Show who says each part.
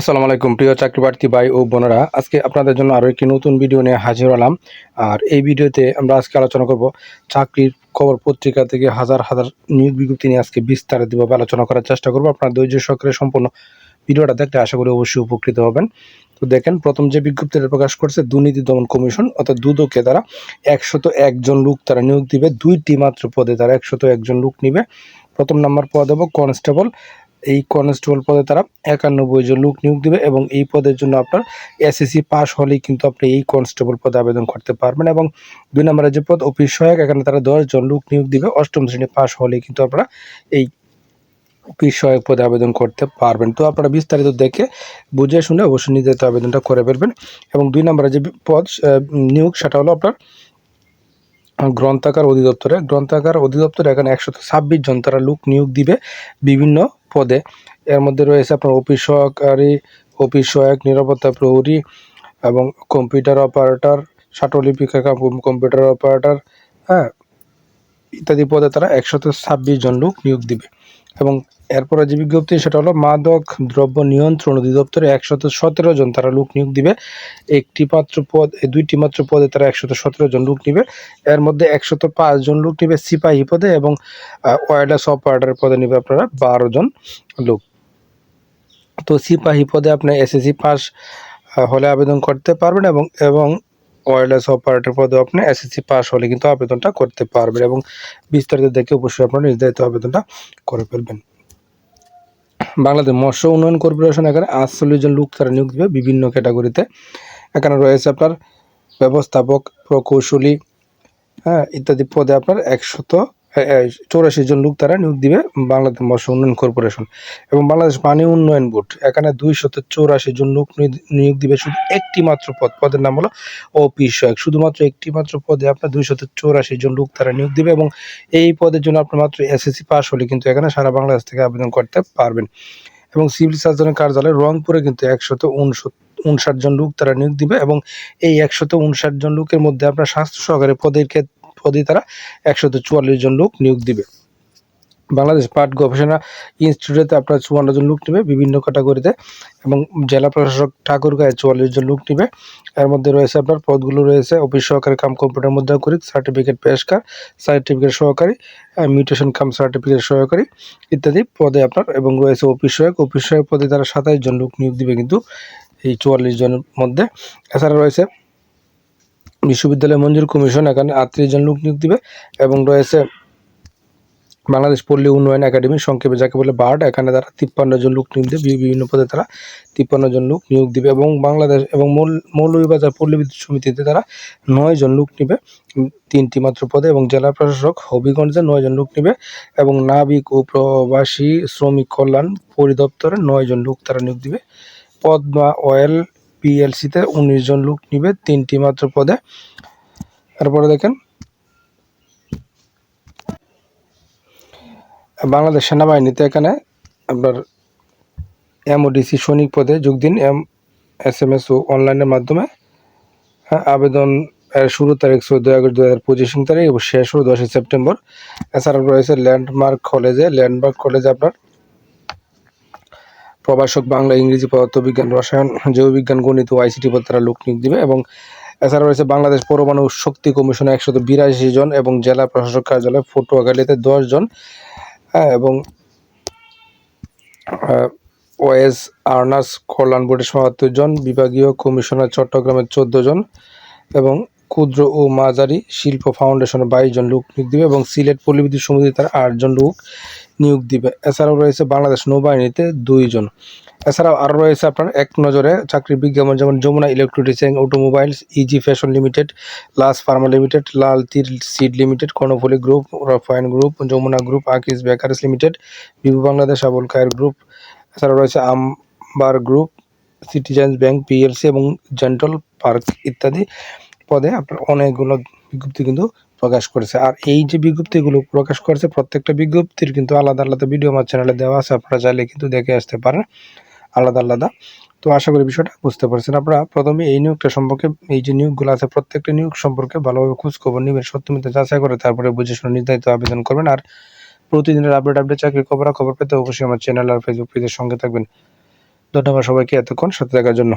Speaker 1: আসসালামু আলাইকুম, প্রিয় চাকরি প্রার্থী ভাই ও বোনেরা। আজকে আপনাদের জন্য আরও একটি নতুন ভিডিও নিয়ে হাজির হলাম। আর এই ভিডিওতে আমরা আজকে আলোচনা করব চাকরির খবর পত্রিকা থেকে হাজার হাজার নিয়োগ বিজ্ঞপ্তি নিয়ে আজকে বিস্তারিতভাবে আলোচনা করার চেষ্টা করব। আপনার ধৈর্য সহকারে সম্পূর্ণ ভিডিওটা দেখলে আশা করি অবশ্যই উপকৃত হবেন। তো দেখেন, প্রথম যে বিজ্ঞপ্তিটা প্রকাশ করছে, দুর্নীতি দমন কমিশন, অর্থাৎ দুদকে তারা একশত একজন লোক তারা নিয়োগ দিবে, দুইটি মাত্র পদে তারা একশত একজন লোক নিবে। প্রথম নাম্বার পদ হবে কনস্টেবল এই কনস্টেবল পদে তারা একানব্বই জন লোক নিয়োগ দিবে এবং এই পদের জন্য আপনার এসএসসি পাস হলেই কিন্তু আপনি এই কনস্টেবল পদে আবেদন করতে পারবেন এবং দুই নম্বরের যে পদ, অফিস সহায়ক, এখানে তারা জন লোক নিয়োগ দিবে। অষ্টম শ্রেণি পাস হলেই কিন্তু আপনারা এই অফিস সহায়ক পদে আবেদন করতে পারবেন। তো আপনারা বিস্তারিত দেখে, বুঝে শুনে অবশ্যই নির্ধারিত আবেদনটা করে ফেলবেন। এবং দুই নম্বরে যে পদ নিয়োগ, সেটা হলো আপনার গ্রন্থাগার অধিদপ্তরে। গ্রন্থাগার অধিদপ্তরে এখানে একশত ছাব্বিশ জন তারা লোক নিয়োগ দিবে। বিভিন্ন পদে। এর মধ্যে রয়েছে আপনার অফিস সহকারী অফিস সহায়ক, নিরাপত্তা প্রহরী এবং কম্পিউটার অপারেটর শাটলিপিকা কম্পিউটার অপারেটর হ্যাঁ ইত্যাদি পদে তারা একশত ছাব্বিশ জন লোক নিয়োগ দিবে। এবং এরপরে যে বিজ্ঞপ্তি, সেটা হলো মাদক দ্রব্য নিয়ন্ত্রণ অধিদপ্তরে একশত সতেরো জন তারা লোক নিয়োগ দিবে। একটি মাত্র পদ দুইটি মাত্র পদে তারা একশত সতেরো জন লোক নিবে। এর মধ্যে একশত পাঁচ জন লোক নিবে সিপাহী পদে এবং ওয়ারলেস অপারেটর পদে নিবে আপনারা বারো জন লোক। তো সিপাহী পদে আপনি এসএসসি পাস হলে আবেদন করতে পারবেন এবং এবং ওয়্যারলেস অপারেটর পদে আপনি এসএসসি পাস হলে কিন্তু আবেদনটা করতে পারবেন এবং বিস্তারিত দেখে অবশ্যই আপনারা নির্ধারিত আবেদনটা করে ফেলবেন। বাংলাদেশ মৎস্য উন্নয়ন কর্পোরেশন এখানে আটচল্লিশ জন লোক তারা নিয়োগ দেবে বিভিন্ন ক্যাটাগরিতে। এখানে রয়েছে আপনার ব্যবস্থাপক, প্রকৌশলী হ্যাঁ ইত্যাদি পদে আপনার একশত চৌরাশি জন লোক তারা নিয়োগ দিবে বাংলাদেশ মৎস্য উন্নয়ন কর্পোরেশন এবং বাংলাদেশ পানি উন্নয়ন বোর্ড। এখানে দুইশত চৌরাশি জন লোক নিয়োগ- দিবে। শুধু একটি মাত্র পদ, পদের নাম হলো অফিস সহায়ক শুধুমাত্র একটি মাত্র পদে আপনার দুইশত চৌরাশি জন লোক তারা নিয়োগ দিবে এবং এই পদের জন্য আপনার মাত্র এসএসসি পাস হলে কিন্তু এখানে সারা বাংলাদেশ থেকে আবেদন করতে পারবেন। এবং সিভিল সার্জনের কার্যালয় রংপুরে কিন্তু একশত উনষাট জন লোক তারা নিয়োগ দিবে এবং এই একশত উনষাট জন লোকের মধ্যে আপনার স্বাস্থ্য সহকারী পদের ক্ষেত্রে পদে তারা একশত চুয়াল্লিশ জন লোক নিয়োগ দিবে। বাংলাদেশ পাট গবেষণা ইনস্টিটিউটে আপনার চুয়ান্ন জন লোক নেবে বিভিন্ন ক্যাটাগরিতে এবং জেলা প্রশাসক ঠাকুরগাঁয়ে চুয়াল্লিশ জন লোক নেবে। এর মধ্যে রয়েছে আপনার পদগুলো রয়েছে অফিস সহকারী কাম কম্পিউটার মুদ্রা করি সার্টিফিকেট পেশকার সার্টিফিকেট সহকারী মিউটেশন কাম সার্টিফিকেট সহকারী ইত্যাদি পদে আপনার এবং রয়েছে অফিস সহায়ক। অফিস সহায়ক পদে তারা সাতাইশ জন লোক নিয়োগ দিবে কিন্তু এই চুয়াল্লিশ জনের মধ্যে। এছাড়া রয়েছে বিশ্ববিদ্যালয় মঞ্জুর কমিশন এখানে আটত্রিশ জন লোক নিয়োগ দিবে এবং রয়েছে বাংলাদেশ পল্লী উন্নয়ন একাডেমি, সংক্ষেপে যাকে বলে বার্ড, এখানে তারা তিপ্পান্ন জন লোক নিয়োগ দেবে, বিভিন্ন পদে তারা তিপ্পান্ন জন লোক নিয়োগ দিবে এবং বাংলাদেশ এবং মৌল, মৌলভীবাজার পল্লী বিদ্যুৎ সমিতিতে তারা নয় জন লোক নিবে তিনটি মাত্র পদে এবং জেলা প্রশাসক হবিগঞ্জে নয় জন লোক নিবে এবং নাবিক ও প্রবাসী শ্রমিক কল্যাণ পরিদপ্তরে নয় জন লোক তারা নিয়োগ দিবে। পদ্মা অয়েল পিএলসিতে উনিশ জন লোক নিবে তিনটি মাত্র পদে। তারপরে দেখেন। বাংলাদেশ সেনাবাহিনীতে এখানে আপনার এমওডিসি সৈনিক পদে যোগ দিন। এম এস এম এস ও অনলাইনের মাধ্যমে। হ্যাঁ, আবেদন শুরু তারিখ চৌদ্দ আগস্ট দু হাজার পঁচিশ তারিখ এবং শেষ হলো দশই সেপ্টেম্বর। এছাড়াও রয়েছে ল্যান্ডমার্ক কলেজে ল্যান্ডমার্ক কলেজে আপনার প্রভাষক বাংলা ইংরেজি পদার্থবিজ্ঞান, রসায়ন, জৈববিজ্ঞান, গণিত ও আইসিটি পদ তারা লোক নিয়োগ দিবে এবং এছাড়া রয়েছে বাংলাদেশ পরমাণু শক্তি কমিশনে একশত বিরাশি জন এবং জেলা প্রশাসক কার্যালয় পটুয়াখালীতে দশ জন হ্যাঁ এবং ওএস আর্নাস কল্যাণ বোর্ডে সমাত্তর জন, বিভাগীয় কমিশনার চট্টগ্রামের চোদ্দ জন এবং ক্ষুদ্র ও মাঝারি শিল্প ফাউন্ডেশনের বাইশ জন লোক নিয়োগ দিবে এবং সিলেট পল্লীবিদ্যুৎ সমিতি তার আটজন লোক নিয়োগ দিবে। এছাড়াও রয়েছে বাংলাদেশ নৌবাহিনীতে দুইজন এছাড়াও আরও রয়েছে আপনার এক নজরে চাকরির বিজ্ঞাপন যেমন Jamuna electronics automobiles, easy fashion limited, লাস pharma limited, Lal Teer seed limited, Karnaphuli group, রফায়ন group, Jamuna group, Akij bakers limited বিভু বাংলাদেশ, আবুল খায়ের গ্রুপ। এছাড়াও রয়েছে amber group, citizens bank, PLC এবং জেন্টাল পার্ক ইত্যাদি। পদে আপনার অনেকগুলো বিজ্ঞপ্তি কিন্তু প্রকাশ করেছে। আর এই যে বিজ্ঞপ্তিগুলো প্রকাশ করেছে, প্রত্যেকটা বিজ্ঞপ্তির কিন্তু আলাদা আলাদা ভিডিও আমার চ্যানেলে দেওয়া আছে, আপনারা চাইলে কিন্তু দেখে আসতে পারেন। আলাদা আলাদা। তো আশা করি বিষয়টা বুঝতে পারছেন। আপনারা প্রথমে এই নিয়োগটা সম্পর্কে, এই যে নিয়োগগুলো আছে, প্রত্যেকটা নিয়োগ সম্পর্কে ভালোভাবে খোঁজ খবর নেবেন সত্যমিতে যাচাই করে তারপরে বুঝে শুনে নির্ধারিত আবেদন করবেন। আর প্রতিদিনের আপডেট আপডেট চাকরি খবর খবর পেতে অবশ্যই আমার চ্যানেল আর ফেসবুক পেজের সঙ্গে থাকবেন। ধন্যবাদ সবাইকে এতক্ষণ, সাথে থাকার জন্য।